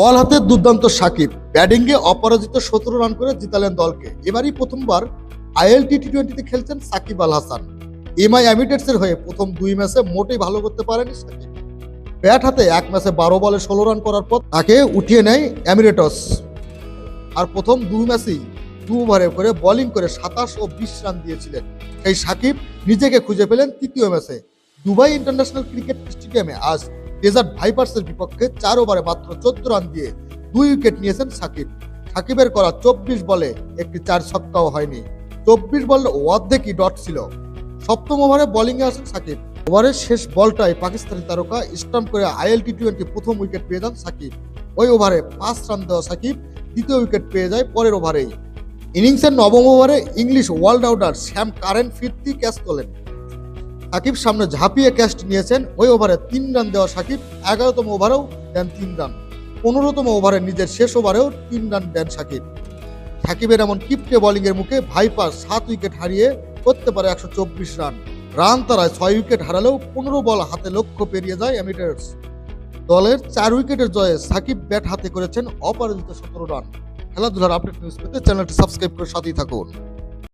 বল হাতে দুর্দান্ত সাকিব, ব্যাটিংয়ে অপরাজিত সতেরো রান করে জিতালেন দলকে। এবারই প্রথমবার আইএলটি টি টোয়েন্টিতে খেলছেন সাকিব আল হাসান। এমআই অ্যামিটেটসের হয়ে প্রথম দুই ম্যাচে মোটেই ভালো করতে পারেনি সাকিব। ব্যাট হাতে এক ম্যাচে বারো বলে ষোলো রান করার পর তাকে উঠিয়ে নেয় অ্যামিরেটস আর প্রথম দুই ম্যাচেই দু ওভারে করে বোলিং করে সাতাশ ও বিশ রান দিয়েছিলেন। সেই সাকিব নিজেকে খুঁজে পেলেন তৃতীয় ম্যাচে। দুবাই ইন্টারন্যাশনাল ক্রিকেট স্টেডিয়ামে আজ ডেজার্ট ভাইপার্সের বিপক্ষে চার ওভারে মাত্র চোদ্দ রান দিয়ে দুই উইকেট নিয়েছেন সাকিব। সাকিবের করা চব্বিশ বলে একটি চার ছক্কাও হয়নি। চব্বিশ বল অর্ধেকই ডট ছিল। সপ্তম ওভারে বোলিংয়ে আসেন সাকিব। ওভারের শেষ বলটায় পাকিস্তানি তারকা স্টাম্প করে আইএল টি টোয়েন্টি প্রথম উইকেট পেয়ে যান সাকিব। ওই ওভারে পাঁচ রান দেওয়া সাকিব দ্বিতীয় উইকেট পেয়ে যায় পরের ওভারেই। ইনিংসের নবম ওভারে English all rounder Sam Curran ফিরতি ক্যাচ তোলেন। সাকিব সামনে ঝাঁপিয়ে ক্যাচ নিয়েছেন। ওই ওভারে তিন রান দেওয়া সাকিব, এগারোতম ওভারেও দেন তিন রান। পনেরোতম ওভারে নিজের শেষ ওভারেও তিন রান দেন সাকিব। সাকিবের এমন কিপটে বোলিংয়ের মুখে ভাইপার সাত উইকেট হারিয়ে করতে পারে একশো চব্বিশ রান। রান তারায় ছয় উইকেট হারালেও পনেরো বল হাতে লক্ষ্য পেরিয়ে যায় অ্যামিটার্স দলের চার উইকেটের জয়ে সাকিব ব্যাট হাতে করেছেন অপরাজিত সতেরো রান। খেলাধুলার আপডেট নিউজ পেতে চ্যানেলটি সাবস্ক্রাইব করে সাথেই থাকুন।